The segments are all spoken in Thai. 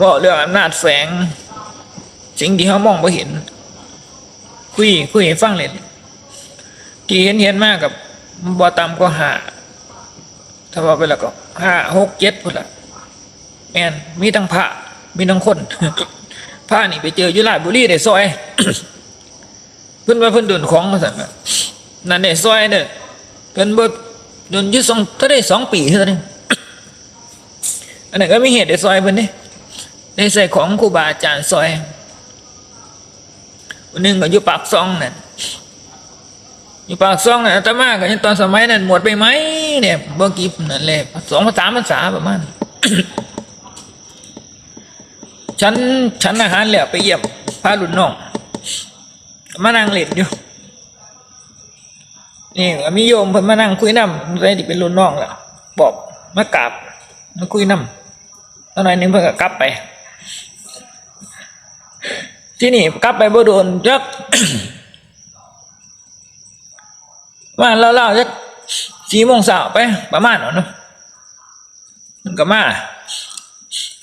ว่าเรื่องอำนาจแฝงสิ่งที่เขามองไม่เห็น คุยคุยให้ฟังเลยที่เห็นเห็นมากกับบ่ต่ำก็หาถ้าว่าไปแล้วก็ห้าหกเจ็ดพุ่นละแมนมีทั้งพระมีทั้งคนพระนี่ไปเจออยู่ราชบุรีได้ซอยเพิ่นว่าเพิ่นโดนของมาสั่นนั่นได้ซอยเด้อเพิ่นบ่โดนยึดสองถ้าได้สองปีเท่านั้นอันนั้นก็มีเหตุได้ซอยเพิ่นนี่ ได้ใส่ของครูบาอาจารย์ซอยวันหนึงก็อยู่ปากซองนั่นอยู่ปากซองนั่นอาตมาก็ยังตอนสมัยนั้นหมดไปไหมเนี่ยบ่กี่นั่นแหละสองภาษาภาษาประมาณฉันฉันอาหารแล้วไปเยี่ยมพารุ่นน้องมานั่งเล่นอยู่นี่มีโยมเพิ่นมานั่งคุยน้ำได้ที่เป็นรุ่นน้องแล่ะบอกมากราบมาคุยน้ำตอนหน่อยหนึงเพิ่นก็กลับไป ที่นี่กลับไปบ่โดนจักว่าเล่าๆจักสี่โมงเช้าไป ประมาณนั้นนาะมันก็มา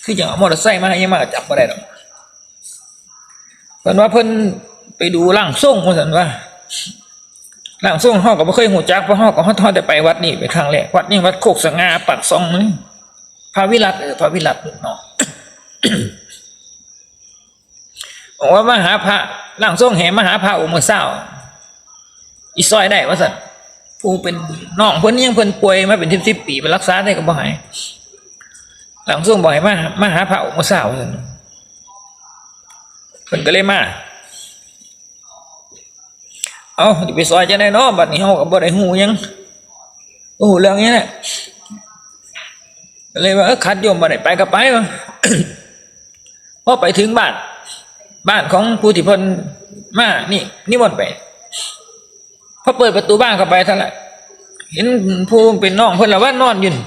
คืออย่างเอามอเตอร์ไซค์มายังมาจับบ่ได้ดอกเพิ่นว่าเพิ่นไปดูร่างทรงว่าซั่นว่าร่างทรงเฮาก็บ่เคยฮู้จักเพราะเฮาก็เฮาแต่ไปวัดนี้เป็นครั้งแรกวัดนี้วัดโคกสง่าปักซองนี่พระวิรัตเออพระวิรัตเนาะ บอกว่ามหาพระร่างทรงแห่มหาพระองค์เมื่อเช้าอีซอยได้ว่าซั่นผู้เป็นน้องเพิ่นยังเพิ่นป่วยมาเป็น10ๆปีไปรักษาได้ก็บ่หายหลังส่งบ่อยมามหาพระองค์มาสาวนั่นเพิ่นก็เลยมาเอาไปซอยจะได้เนาะบัดนี้เฮาก็บ่ได้ฮู้ยังบ่ฮู้เรื่องนี้แหละเลยว่าเออขัดโยมบ่ได้ไปก็ไปวะพอไปถึงบ้าน บ้านของผู้ที่พิ่นมานี่นิมนต์ไปพอเปิดประตูบ้านเข้าไปท่านั้นแหละเห็นผู้เป็นน้องเพิ่นละว่านอนยู่นี่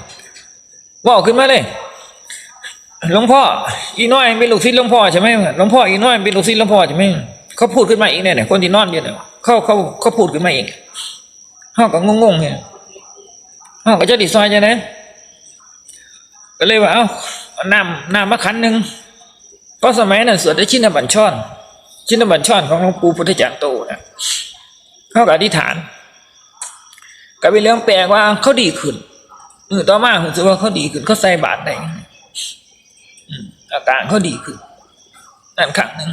าขึ้นมาเลยหลวงพ่ออีน้อยเป็นลูกศิษย์หลวงพ่อใช่ไหมหลวงพ่ออีน้อยเป็นลูกศิษย์หลวงพ่อใช่ไหมเขาพูดขึ้นมาองเนี่เนี่ยคนที่นอนอยู่เนี่ยเขาเขาเขาพูดขึ้นมาเองเขาก็งงๆเนี่ยเขาก็จะดิซอยจะไหนก็เลยว่าเอ้าเอาน้ำน้ำมาขันหนึ่ง เพราะสมัยนั้นสวดได้ชินบัญชรชินบัญชรของหลวงปู่พุทธจารย์โตนะเขาก็อธิษฐาน ก็เป็นเรื่องแปลกว่าเขาดีขึ้นเออต่อมาผมรู้สึกว่าเขาดีขึ้นเขาใส่บาตรได้อาการเขาดีขึ้นนั่นครั้งหนึ่ง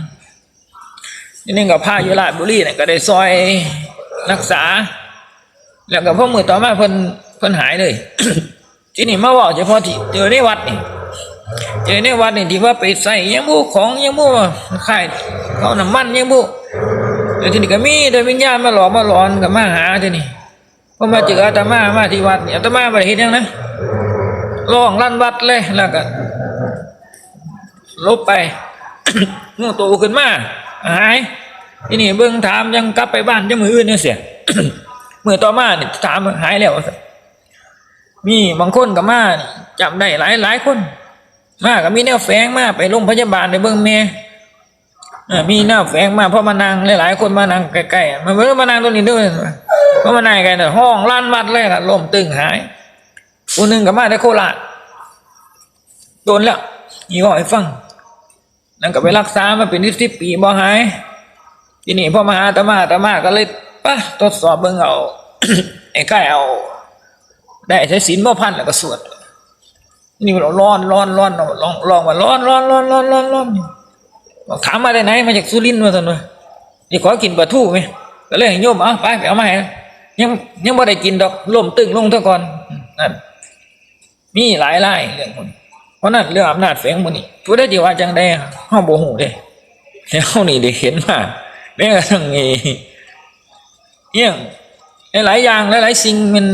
นี่นึงกับผ้ายุราชบุรีเนี่ยก็ได้ซอยรักษา แล้วก็พอมือต่อมาเพิ่นเพิ่นหายเลย ที่นี่มาบอกเฉพาะที่เจอในวัดนี่ เจในวัดนี่ที่ว่าไปใส่ยังบูของยังบูขายเขาน้ำมันยังบูแล้วทีนี้ก็มีโดยวิญญาณมาหลอกมาหลอนกับมาหาที่นี่พอมาเจออาตมามาที่วัดนี่อาตมาไปเห็นยังนะร้องลั่นวัดเลยแล้วก็ลบไปงูโตขึ้นมาหายที่นี่เบิ่งถามยังกลับไปบ้านจะมืออื่นเนี่ยเสียเมื่อต่อมาเนี่ยถามหายแล้วกันมีบางคนกับมานี่จำได้หลายหลายคน มาก็มีแนวแฝงมาไปโรงพยาบาลในเบิ่งแม่มีแนวแฝงมาเพราะมานั่งหลายๆคนมานั่งใกล้ๆมาเบิ่งมานั่งตรงนี้ด้วยเพราะมานั่งใกล้เนี่ยห้องลั่นวัดเลยล่ะลมตึงหายคนหนึ่งกับมาได้โคราชโดนแล้วยี่ห้อให้ฟังนั่นก็ไปรักษามาเป็นสิบปีบ่หายทีนี้พ่อมาหาอาตมาอาตมาก็เลยปะทดสอบเบิ่งเอาไอ้ไก่เอา ได้ใช้ศีลบ่พันแล้วก็สวด นี่เราร้อนร้อนร้อนลองลองว่าร้อนร้อนร้อนร้อนร้อนร้อนบอกถามมาได้ไหนมาจากสุรินทร์มาสันวะนี่ขอกินปลาทูไหมก็เลยให้โยมเอาไปไปเอามาให้ยังยังบ่ได้กินดอกล่มตึงลงเท่าก่อนนั่นมีหลายไล่เรื่องพวกนี้เพราะนั้นเรื่องอำนาจแฝงมันนี่ผู้ได้จีว่าจังได้ห้องโบหูเด้แล้วนี่ได้เห็นมาแม้กระทั่งนี้เนี่ยหลายอย่างหลายๆสิ่งมัน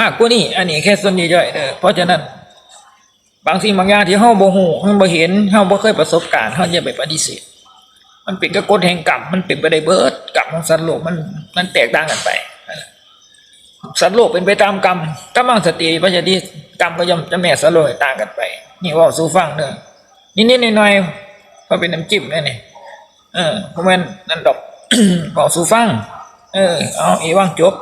มากกว่านี้ อันนี้แค่ส่วนย่อยๆเด้อเพราะฉะนั้น บางสิ่งบางอย่างที่เฮาบ่ฮู้เฮาบ่เห็นเฮาบ่เคยประสบการณ์เฮาอย่าไปปฏิเสธมันเป็นกฎแห่งกรรมมันเป็นไปได้เบิดกรรมของสัตว์โลกมันมันแตกต่างกันไปสัตว์โลกเป็นไปตามกรรมกำลังสติปัญญาดีกรรมก็ย่อมจะแม่สัตว์โลกต่างกันไป นี่ว่าสู้ฟังเด้อนิดๆหน่อยๆก็เป็นน้ำจิ้มนี่นี่เออเพราะมันนั่นดอกเว่าสู้ฟัง เออเอาอีว่างจบ